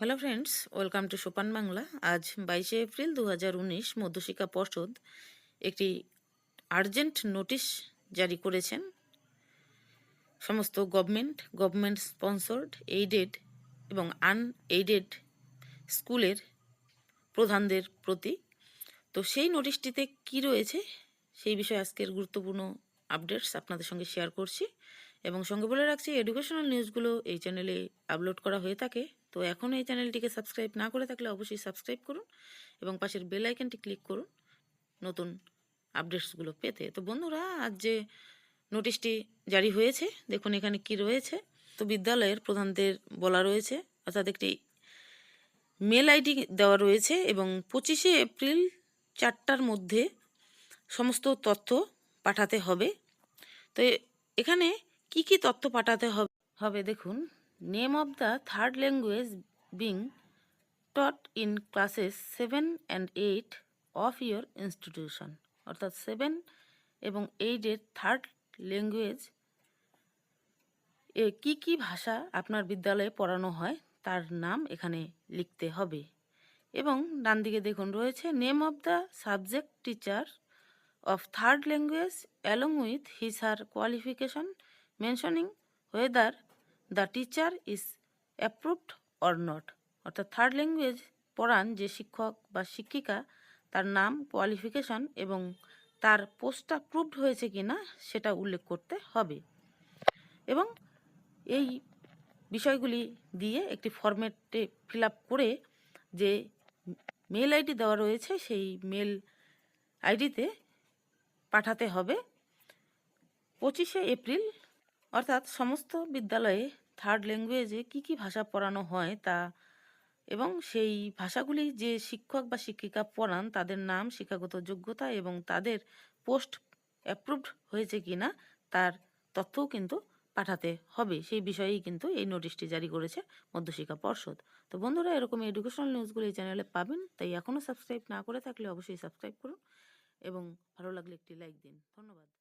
Hello friends welcome to সোপান বাংলা আজ বাইশে এপ্রিল দু হাজার উনিশ মধ্যশিক্ষা পর্ষদ একটি আর্জেন্ট নোটিশ জারি করেছেন। সমস্ত গভর্নমেন্ট গভর্নমেন্ট স্পন্সর্ড এইডেড এবং আনএইডেড স্কুলের প্রধানদের প্রতি। তো সেই নোটিশটিতে কি রয়েছে সেই বিষয়ে আজকের গুরুত্বপূর্ণ আপডেটস আপনাদের সঙ্গে শেয়ার করছি। এবং সঙ্গে বলে রাখছি এডুকেশনাল নিউজগুলো এই চ্যানেলে আপলোড করা হয়ে থাকে। তো এখন এই চ্যানেলটিকে সাবস্ক্রাইব না করে থাকলে অবশ্যই সাবস্ক্রাইব করুন এবং পাশের বেল আইকনটি ক্লিক করুন নতুন আপডেটসগুলো পেতে। তো বন্ধুরা, আজ যে নোটিশটি জারি হয়েছে, দেখুন এখানে কি রয়েছে। তো বিদ্যালয়ের প্রধানদের বলা রয়েছে, অর্থাৎ একটি মেল আইডি দেওয়া রয়েছে এবং পঁচিশে এপ্রিল চারটার মধ্যে সমস্ত তথ্য পাঠাতে হবে। তো এখানে কি কি তথ্য পাঠাতে হবে হবে দেখুন। Name of the third language being taught in classes seven and eight of your institution অর্থাৎ সেভেন এবং এইটের থার্ড ল্যাঙ্গুয়েজ এ কী কী ভাষা আপনার বিদ্যালয়ে পড়ানো হয় তার নাম এখানে লিখতে হবে। এবং ডান দিকে দেখুন, রয়েছে name of the subject teacher of third language along with his her qualification, mentioning whether the teacher is approved or not অর্থাৎ থার্ড ল্যাঙ্গুয়েজ পড়ান যে শিক্ষক বা শিক্ষিকা তার নাম কোয়ালিফিকেশন এবং তার পোস্টটা প্রুভড হয়েছে কি না সেটা উল্লেখ করতে হবে। এবং এই বিষয়গুলি দিয়ে একটি ফরম্যাটে ফিল করে যে মেল আইডি দেওয়া রয়েছে সেই মেল আইডিতে পাঠাতে হবে। পঁচিশে এপ্রিল অর্থাৎ সমস্ত বিদ্যালয়ে থার্ড ল্যাঙ্গুয়েজে কি কি ভাষা পড়ানো হয় তা এবং সেই ভাষাগুলি যে শিক্ষক বা শিক্ষিকা পড়ান, তাদের নাম, শিক্ষাগত যোগ্যতা এবং তাদের পোস্ট অ্যাপ্রুভড হয়েছে কি না, তার তথ্যও কিন্তু পাঠাতে হবে। সেই বিষয়েই কিন্তু এই নোটিশটি জারি করেছে মধ্যশিক্ষা পর্ষদ। তো বন্ধুরা, এরকম এডুকেশনাল নিউজগুলো এই চ্যানেলে পাবেন, তাই এখনও সাবস্ক্রাইব না করে থাকলে অবশ্যই সাবস্ক্রাইব করুন এবং ভালো লাগলে একটি লাইক দিন। ধন্যবাদ।